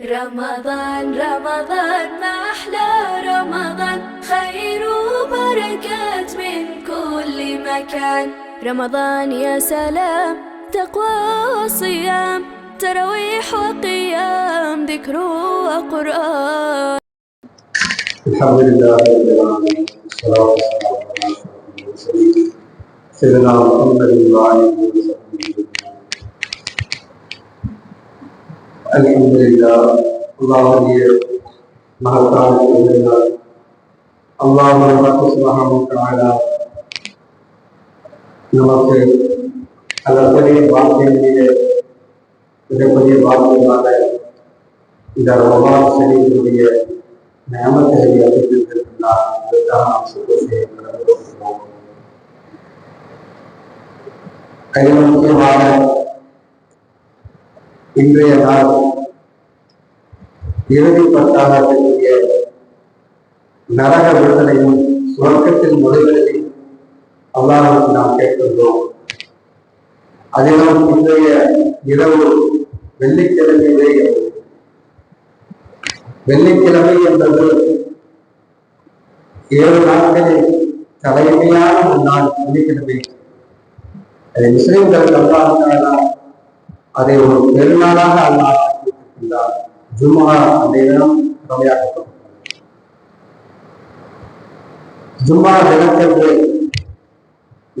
رمضان رمضان ما أحلى رمضان. خير وبركات من كل مكان. رمضان يا سلام تقوى وصيام. تراويح وقيام ذكر وقرآن. الحمد لله رب العالمين والصلاة والسلام على سيدنا محمد وعلى آله وصحبه الحمد لله அல்லாஹுடைய மகத்தான செய்திகளால் அல்லாஹ் சுபஹானஹு நமக்கு அதற்குரிய வாழ்க்கையிலே மிகப்பெரிய வாழ்க்கையாக இந்த ரமபான் செடியினுடைய நியமத்தை அறிவித்திருக்கிறார் இதற்காக நாம் சுத்தம் செய்யப்படுகிறோம் மிக முக்கியமாக இன்றைய நாள் இறுதி பத்தாக நரக விடுதலையும் சுரக்கத்தில் நுழைவதையும் அல்லாஹுக்கு நாம் கேட்கின்றோம். அதிலும் இன்றைய இரவு வெள்ளிக்கிழமையிலே வெள்ளிக்கிழமை என்பது ஏழு நாட்களில் தலைமையான ஒரு நாள் வெள்ளிக்கிழமை. அதை முஸ்லிம்கள் அல்லாஹ் அதை ஒரு பெருநாளாக அல்லாஹ் இருக்கின்றார் ஜும்மா தினம் கடமையாக்கப்படும் ஜும்மா தினத்தன்று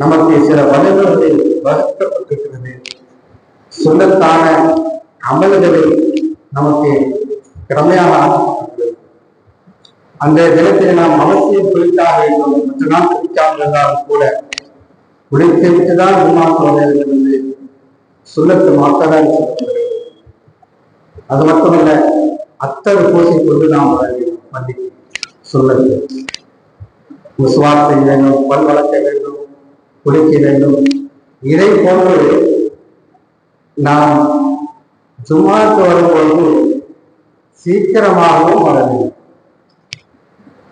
நமக்கு சில வலுவல்கள் வகுக்கப்பட்டிருக்கிறது. சொல்லத்தான அமல்களை நமக்கு கடமையாக அந்த தினத்தில் நாம் அவசியம் குறித்தாக வேண்டும் மற்ற நாள் குளிக்காமல் இருந்தாலும் கூட உழைத்து விட்டுதான் ஜும்மா சொல்ல வேண்டும் என்று சுண்ணத்து மாற்றதான் சொல்லப்படுகிறது. அது மட்டுமல்ல அத்தனை பூசை கொண்டு நாம் வர வேண்டும் பள்ளிக்கு வேண்டும் பல் வளர்க்க வேண்டும் குளிக்க வேண்டும். இதை போன்று நாம் ஜுமாக்கு வரும்பொழுது சீக்கிரமாகவும் வர வேண்டும்.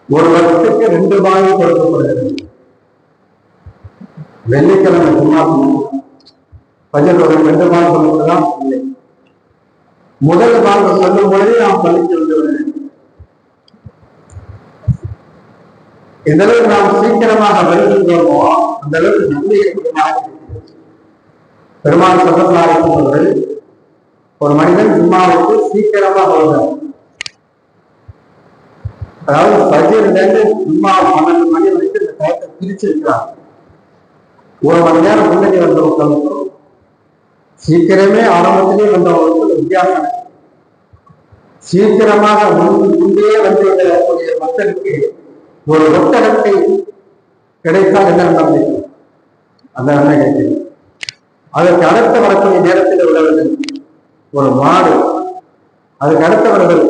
ஒரு வருஷத்துக்கு ரெண்டு பாகி கொடுக்கப்படுகிறது. வெள்ளிக்கிழமை ஜும்மா பஜல் ரெண்டு பாகி கொடுக்கலாம் இல்லை. முதல் பாகம் சொல்லும் பொழுதே நாம் பள்ளிக்கு வந்து எந்த அளவுக்கு நாம் சீக்கிரமாக வருகின்றோமோ அந்த அளவுக்கு நன்மை ஏற்படுமாக பெருமாள் சொல்லலாயிருப்பவர்கள் ஒரு மனிதன் ஜும்மாவுக்கு சீக்கிரமாக வருவார். அதாவது பஜிலிருந்து ஜும்மா பன்னெண்டு மணி வரைக்கும் இந்த டயத்தை பிரிச்சிருக்கிறார். ஒரு மணி நேரம் முன்னாடி வந்தவர்களுக்கும் சீக்கிரமே ஆரம்பத்திலே வந்தவர்களுக்கும் வித்தியாசம். சீக்கிரமாக முன்பே வந்து விடக்கூடிய மக்களுக்கு ஒரு ஒட்டகத்தை கிடைத்தால் என்ன நடந்தது அந்த நன்மை கிடைக்கும். அதற்கு அடுத்த வரக்கூடிய நேரத்தில் உள்ளவர்கள் ஒரு மாடு அதுக்கு அடுத்தவர்கள்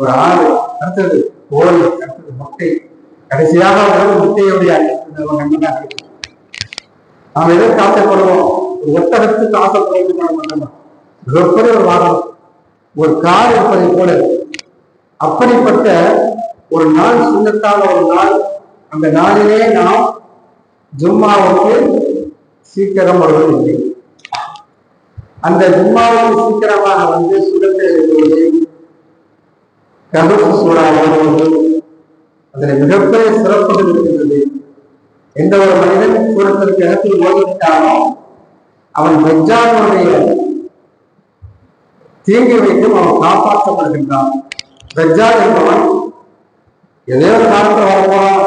ஒரு ஆடு அடுத்தது கோழி அடுத்தது முட்டை. கடைசியாக அவர்கள் முட்டையுடைய நாம் எதை காத்தப்படுவோம் ஒட்டகத்துக்கு ஆசைப்படுவது மட்டும்தான் மிகப்பெரிய ஒரு வாகனம் ஒரு கார் இருப்பதை போல அப்படிப்பட்ட ஒரு நாள் சுண்ணத்தான ஒரு நாள். அந்த நாளிலே நாம் ஜும்மாவுக்கு சீக்கிரம் வருவதில்லை. அந்த ஜும்மாவுக்கு சீக்கிரமாக வந்து சுண்ணத்தை எழுதுவது கருப்பு சூடா ஓடுவது அதில் மிகப்பெரிய சிறப்புகள் இருக்கின்றது. எந்த ஒரு மனிதன் சூரத்திற்கு இடத்தில் ஓடிவிட்டாலும் அவன் வெஜ்ஜானுடைய தீங்கு வைத்தும் அவன் காப்பாற்றப்படுகின்றான். வெஜ்ஜால் என்பவன் எதே ஒரு காலத்துல வரப்போறான்?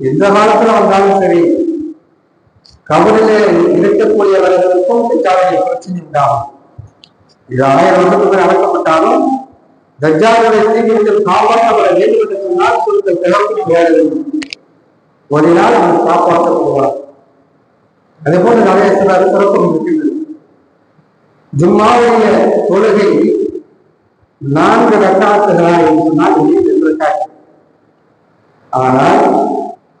எந்த காலத்துல வந்தாலும் சரி கபரிலே இருக்கக்கூடியவர்களுக்கும் வெஜ்ஜாலுடைய பிரச்சனை உண்டாகும் இது ஆயிரம் வருடத்துக்கு நடக்கப்பட்டாலும் தஜ்ஜாலுடைய தீங்கிலிருந்து காப்பாற்றப்பட வேண்டும் என்று சொன்னால் சுருக்க திறப்பு வேலை ஒரு நாள் அவன் காப்பாற்றப்படுவார் அதே போல நிறைய சில சிறப்பு இருக்கின்றது. ஜும்மாவுடைய தொழுகை நான்கு ரக்காத்துகளா என்று சொன்னால் இரண்டு ரக்காத்து ஆனால்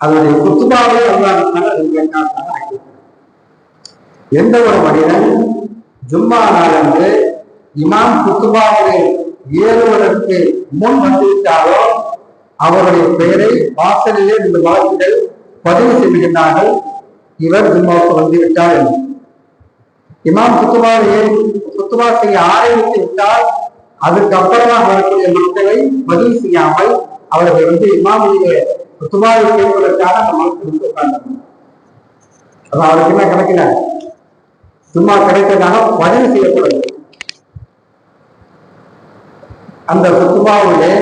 அதனுடைய குத்துபாவை அல்லாஹ் எந்த ஒரு மனிதன் ஜும்மா நாளன்று இமாம் குத்துபாவை ஏறுவதற்கு முன் வந்துவிட்டாலோ அவருடைய பெயரை வாசலிலே இந்த வாக்குகள் பதிவு செய்கின்றார்கள் இவர் ஜும்மாவுக்கு வந்துவிட்டார் என்று. இமாம் குத்துபாவை ஏறி குத்துபா செய்ய ஆரம்பித்து விட்டால் அதுக்கப்புறமா வரக்கூடிய மக்களை பதிவு செய்யாமல் அவர்கள் வந்து இமாமுடைய குத்துபாவை செய்வதற்காக அந்த மனசு வந்து உட்கார்ந்தாங்க அப்ப அவருக்கு என்ன கிடைக்கல சும்மா கிடைத்ததாக பதிவு செய்யப்படும். அந்த சுத்துபாவிலே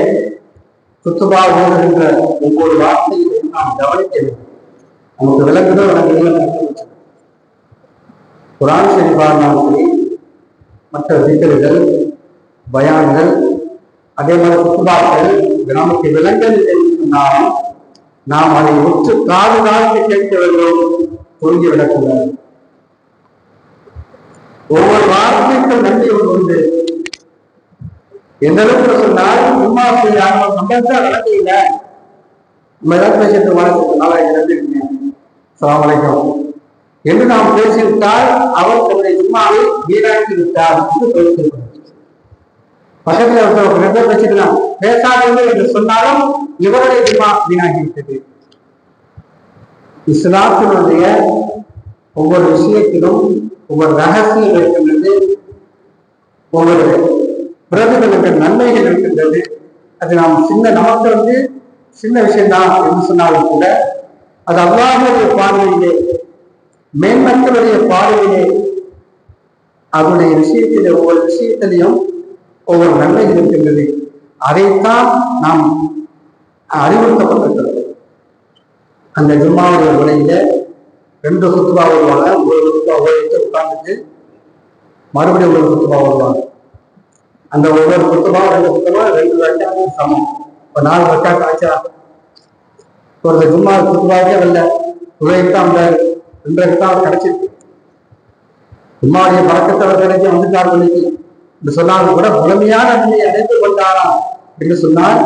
சுத்துபா ஓடுகின்ற ஒவ்வொரு வார்த்தையிலும் நாம் கவனிக்க வேண்டும். நமக்கு விளங்குதோ விளங்குதோ குரான் ஷெரீஃபானாலும் சரி மற்ற சிக்கல்கள் பயான்கள் அதே மாதிரி குத்துபாக்கள் நமக்கு விளங்கல் சொன்னாலும் நாம் அதை ஒற்று காது காலத்து கேட்க வேண்டும் தூங்கி விடக்கூடாது. ஒவ்வொரு வார்த்தைக்கும் நன்றி ஒன்று உண்டு. எந்த அளவுக்கு சொன்னால் சும்மா யாரும் நம்ம தான் நடக்கல நம்ம ஏதாவது பேசிட்டு வாழ்க்கை நல்லா நன்றி சலாம் என்று நாம் பேசிவிட்டால் அவர் தன்னுடைய சும்மாவை வீணாக்கி விட்டார் என்று பேசியிருக்கிறார் பக்கத்தில் ஒருத்தர் ரெண்டு பேசிக்கலாம் பேசாதீர்கள் என்று சொன்னாலும் இவருடைய ஜிம்மா வீணாகிவிட்டது இஸ்லாத்தினுடைய ஒவ்வொரு விஷயத்திலும் ஒவ்வொரு ரகசியம் இருக்கின்றது. ஒவ்வொரு பிறகுகளுக்கு நன்மைகள் இருக்கின்றது. அது நாம் சின்ன நமக்கு வந்து சின்ன விஷயம்தான் என்று சொன்னாலும் கூட அது அல்லாஹுடைய பார்வையிலே மேம்பட்டவருடைய பார்வையிலே அவருடைய விஷயத்திலே ஒவ்வொரு விஷயத்திலையும் ஒவ்வொரு நன்மைகள் இருக்கின்றது. அதைத்தான் நாம் அறிவுறுத்தப்பட்டிருக்கிறது அந்த ஜும்மாவுடைய உரையில ரெண்டு சுத்துவா வருவாங்க. ஒரு சுத்துவா உரையிட்டு உட்கார்ந்துட்டு மறுபடியும் ஒரு சுத்துவா வருவாங்க. அந்த ஒவ்வொரு சுத்துவா ரெண்டு சுத்தமா ரெண்டு வருஷம் சமம். இப்ப நாலு வருஷம் ஆச்சா? ஒரு சும்மா சுத்துபாவே வரல உரையிட்டு அந்த ரெண்டு அவர் கிடைச்சிருக்கு. ஜும்மாவுடைய பழக்கத்தவர் கிடைக்க வந்துட்டார் இன்னைக்கு. என்று சொன்னாலும் கூட முழுமையான நன்மையை அடைந்து கொண்டாரா என்று சொன்னால்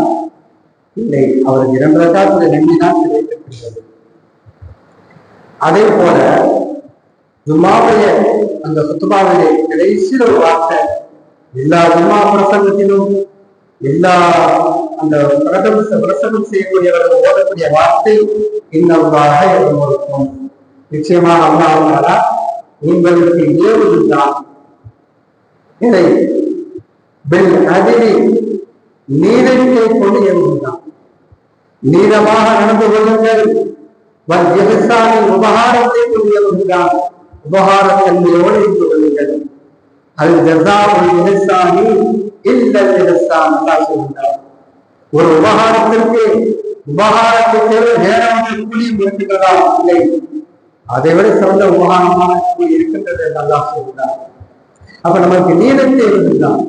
இல்லை அவருக்கு இரண்டு ரகாத்துடைய நன்மை தான் கிடைத்திருக்கிறது. அதே போல ஜும்மாவுடைய அந்த சுத்துமாவிலே கடைசியில் ஒரு வார்த்தை எல்லா ஜும்மா பிரசங்கத்திலும் எல்லா அந்த பிரதம பிரசங்கம் செய்யக்கூடியவர்கள் ஓதக்கூடிய வார்த்தை இன்னொருவாக இருக்கும் நிச்சயமா அல்லாஹாலா உங்களுக்கு ஏவுதுதான் இதை பெல் அதிரி நீரத்தை கொண்டு ஏவுதுதான் நீளமாக நடந்து கொள்ளுங்கள். வல் எதிர்சாலின் உபகாரத்தை கொண்டு ஏவுதுதான் உபகாரத்தன்மையோடு இருந்து கொள்ளுங்கள். அது ஜசாவுல் ஒரு இல்ல சொல்கிறார் ஒரு உபகாரத்திற்கு உபகாரத்துக்கு நேரமான கூலி இருக்கிறதா இல்லை. அதை விட சிறந்த உபகாரமான கூலி இருக்கின்றது நல்லா சொல்கிறார் அப்ப நமக்கு நீதத்தை இருந்தான்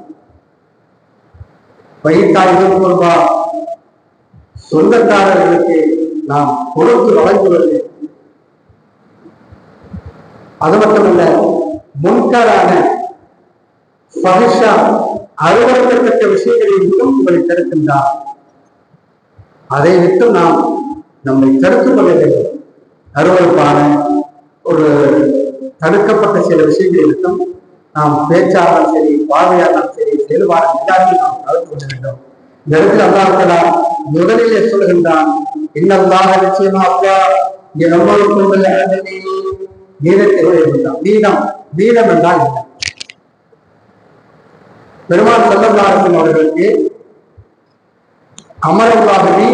பயிர்த்தாய்கள் பொருபா சொந்தக்காரர்களுக்கு நாம் பொறுத்து வழங்குவது. அது மட்டுமல்ல முன்காரான பகிஷா அறுவறுக்கத்தக்க விஷயங்களை விட்டும் உங்களை தடுக்கின்றார். அதை விட்டு நாம் நம்மை தடுத்துக் கொள்ள வேண்டும். அருவறுப்பான ஒரு தடுக்கப்பட்ட சில விஷயங்களை விட்டும் நாம் பேச்சாலும் சரி பார்வையாலும் சரி செயல்பாடு எல்லாத்தையும் நாம் தடுத்து கொள்ள வேண்டும். இந்த இடத்தில் அல்லாஹலாம் முதலிலே சொல்கின்றான் இன்னல்லாக நிச்சயமா அப்பா இங்கே நம்மளுக்கு நீதத்தை நீதம் நீதம் என்றால் என்ன? பெருமாள் செல்லல்லாரசன் அவர்களுக்கு அமரல்லாகவே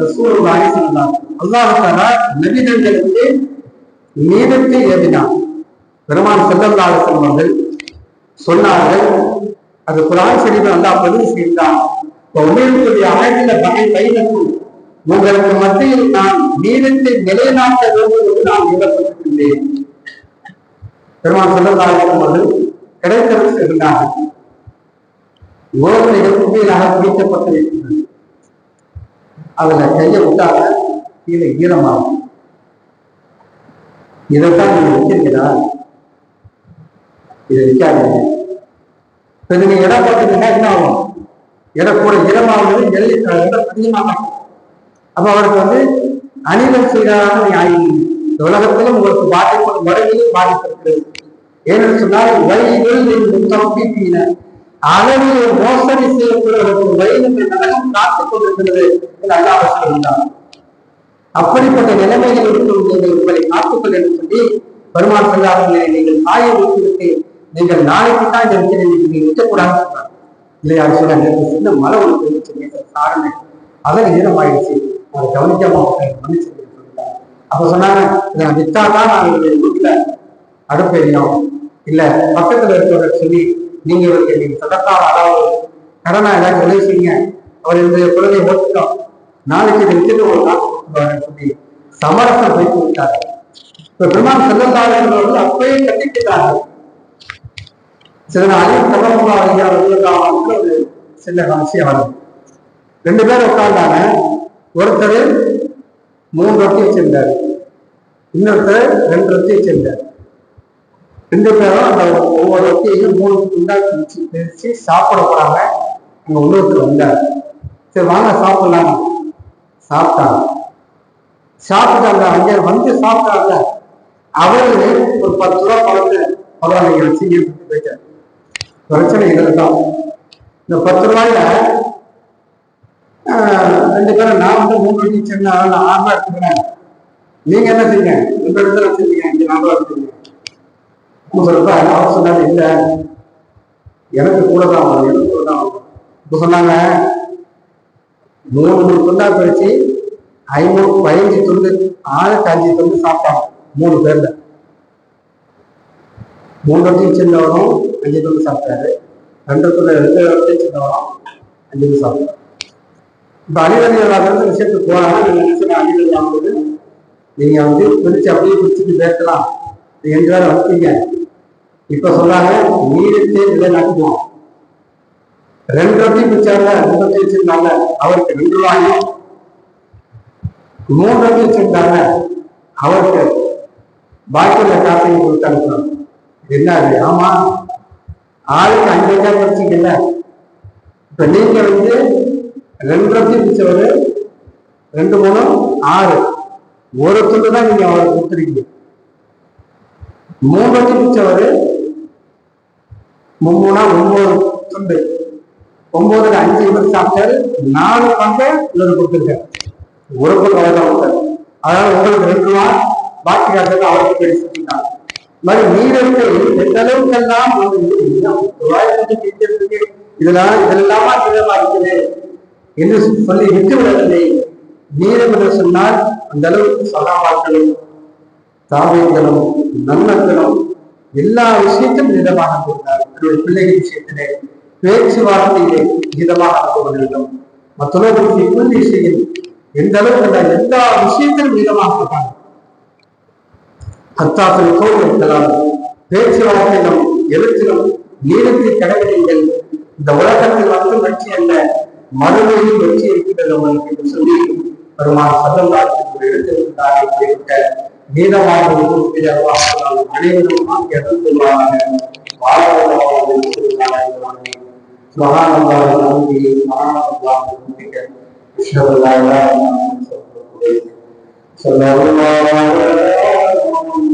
ரசூலுல்லாஹி சொன்னார் அல்லாஹாலா நபிதங்களுக்கு நீதத்தை ஏவினான் பெருமான் செல்லல்லாரசன் அவர்கள் சொன்னார்கள் அது குரான் ஷரீஃப் அல்லாஹ் பதிவு செய்தான் உங்களுடைய அழகில பகை பைனக்கும் உங்களுக்கு மத்தியில் நான் நீதத்தை நிலைநாட்ட வேண்டும் என்று நான் நிலப்பட்டிருக்கின்றேன் பெருமான் செல்லல்லாரசன் அவர்கள் கிடைத்தவர் இருந்தார்கள் யோசனைகள் குப்பையிலாக குடிக்கப்பட்டிருக்கின்றன அதுல கையை விட்டாக கீழே ஈரமாகும். இதைத்தான் நீங்க வச்சிருக்கிறா இதை விற்காதீங்க இப்ப நீங்க இடம் பார்த்தீங்கன்னா என்ன ஆகும்? இடம் கூட ஈரமாகுது எள்ளி இடம் அதிகமாக அப்ப அவருக்கு வந்து அணிதல் செய்தாராக நீ ஆயிடுங்க இந்த உலகத்திலும் உங்களுக்கு பாதிப்பு வரையிலும் பாதிப்பு இருக்கிறது. ஏன்னு சொன்னால் வழிகள் முத்தம் பீப்பின அளவில் மோசடி செய்யப்படுவதற்கு வயதுக்கு நரகம் காத்துக் கொண்டிருக்கிறது என்று அல்லாஹ் சொல்கிறார் அப்படிப்பட்ட நிலைமைகள் இருக்கும் நீங்கள் உங்களை காத்துக்கொள் என்று சொல்லி பெருமாள் சொல்லாதவர்களை நீங்கள் காய வைத்துவிட்டு நீங்கள் நாளைக்கு தான் இந்த விஷயத்தை நீங்கள் விட்டக்கூடாது இல்லையா சொன்னாங்க சின்ன மழை ஒன்று பெய்ஞ்சிச்சு காரணம் அதை ஈரமாயிடுச்சு அதை கவனிக்காம மன்னிச்சு அப்ப சொன்னாங்க இதை வித்தாதான் நான் என்னுடைய வீட்டுல அடுப்பு இல்ல பக்கத்துல இருக்கிறவரை சொல்லி நீங்க இவருக்கு நீங்க சதத்தால் அதாவது கடனா எல்லாரும் உதவி செய்யுங்க அவர் இந்த குழந்தை ஓட்டுட்டோம் நாளைக்கு இதை வித்துட்டு ஒரு காசு கொடுத்துருவாருன்னு சொல்லி சமரசம் வைத்து விட்டார். இப்ப பெருமான் செல்லந்தார்கள் வந்து அப்பயே கட்டிக்கிட்டாங்க. சில நாளையும் தகவல் ஐயா வந்து ஒரு சின்ன விஷயம் வருது ரெண்டு பேரும் உட்கார்ந்தாங்க. ஒருத்தர் மூணு ரொட்டி வச்சிருந்தார். இன்னொருத்தர் ரெண்டு ரொட்டி வச்சிருந்தார். ரெண்டு பேரும் அந்த ஒவ்வொரு ரொட்டியையும் மூணு துண்டா பிரிச்சு பிரிச்சு சாப்பிட போறாங்க. அங்க இன்னொருத்தர் வந்தார் சரி வாங்க சாப்பிடலாம். சாப்பிட்டாங்க. சாப்பிட்டு அந்த அங்க வந்து சாப்பிட்டாங்க. அவரு ஒரு பத்து ரூபா பணத்தை பரவாயில்ல சீக்கிரம் போயிட்டார். பிரச்சனை இதில் தான் இந்த பத்து ரூபாயில ரெண்டு பேரும் நான் வந்து மூணு ரொட்டி சின்ன நான் ஆறு ரூபா எடுத்துக்கிறேன். நீங்க என்ன செய்யுங்க ரெண்டு இடத்துல வச்சிருக்கீங்க. இங்க நாலு ரூபா சொல்றப்ப அவர் சொன்னாரு இல்ல எனக்கு கூட தான் வரும் எனக்கு கூட தான் வரும். இப்ப சொன்னாங்க மூணு மூணு துண்டா பிரிச்சு ஐநூறு பதினஞ்சு துண்டு ஆளுக்கு அஞ்சு துண்டு சாப்பிட்டாங்க மூணு பேர்ல. மூணு வருஷம் சின்னவரும் அஞ்சு துண்டு சாப்பிட்டாரு. ரெண்டு துண்டு ரெண்டு வருஷம் சின்னவரும் அஞ்சு துண்டு சாப்பிட்டாரு. இப்ப அணிவணியாளர் விஷயத்துக்கு போறாங்க. நீங்க நினைச்சு அணிவணியாகும் போது நீங்க வந்து பிரிச்சு அப்படியே பிரிச்சுட்டு பேசலாம். எங்களால வந்துட்டீங்க இப்ப சொல்றாங்க நீடித்து இதை நடத்துவோம் ரெண்டு ரொட்டி பிடிச்சாங்க ரெண்டு ரொட்டி வச்சிருந்தாங்க. அவருக்கு ரெண்டு ரூபாயும் மூணு ரொட்டி வச்சிருந்தாங்க. அவருக்கு பாக்கியில் காசையும் கொடுத்தாங்க என்ன அது? ஆமா. ஆளுக்கு அஞ்சு ரூபாய் படிச்சீங்கல்ல இப்ப நீங்க வந்து ரெண்டு ரொட்டி பிச்சவர் ரெண்டு மூணு ஆறு. ஒரு துண்டு தான் நீங்க அவருக்கு கொடுத்துருக்கீங்க. மூணு ரொட்டி பிச்சவர் மும்முனா ஒன்பது துண்டு. ஒன்பதுல அஞ்சு இவர் சாப்பிட்டாரு. நாலு பங்க இவர் கொடுத்துருக்காரு. ஒரு பங்கு அவர் தான் கொடுத்தாரு. அதனால உங்களுக்கு ரெண்டு ரூபா பாக்கி காசுக்கு அவருக்கு பேசிட்டாங்க மாதிரி நீரத்தை எந்த அளவுக்கு எல்லாம் வந்து ரூபாய் இதெல்லாம் இதெல்லாமா இருக்குது என்று சொல்லி விட்டு விடவில்லை நீரம் என்று சொன்னால் அந்த அளவுக்கு சகாபாக்களும் தாவியங்களும் நன்மக்களும் எல்லா விஷயத்தையும் நிதமாக இருந்தார் தன்னுடைய பிள்ளைகள் விஷயத்திலே பேச்சுவார்த்தையிலே மிதமாக போக வேண்டும் மற்றவர்களுக்கு இப்படி விஷயம் எந்த அளவுக்கு அந்த எல்லா விஷயத்திலும் மிதமாக இருக்காங்க. அத்தாக்கள் கோவில் இருக்கலாம் பேச்சுவார்த்தையிலும் எழுத்திலும் நீளத்தை கடைபிடிங்கள் இந்த உலகத்தில் மட்டும் வெற்றி அல்ல மறுமையில் வெற்றி இருக்கிறது உங்களுக்கு என்று சொல்லி பெருமாள் சல்லல்லாஹு எடுத்திருக்கிறார்கள் கேட்க நீதமாக அனைவரும் ஆகிய அருள்வாராக سبحان الله وبحمده سبحان الله وبحمدك اشهد ان لا اله الا انت استغفرك صلى الله على محمد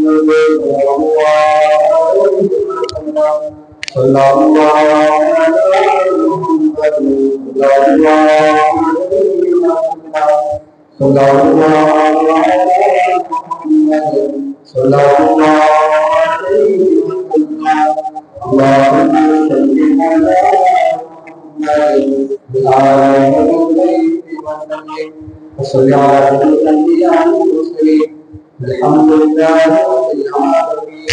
صلى الله على محمد صلى الله صلى الله على محمد صلى الله عليه وسلم اللهم صل على محمد وعلى البيت وسلم وصل على الانبياء والمرسلين الحمد لله رب العالمين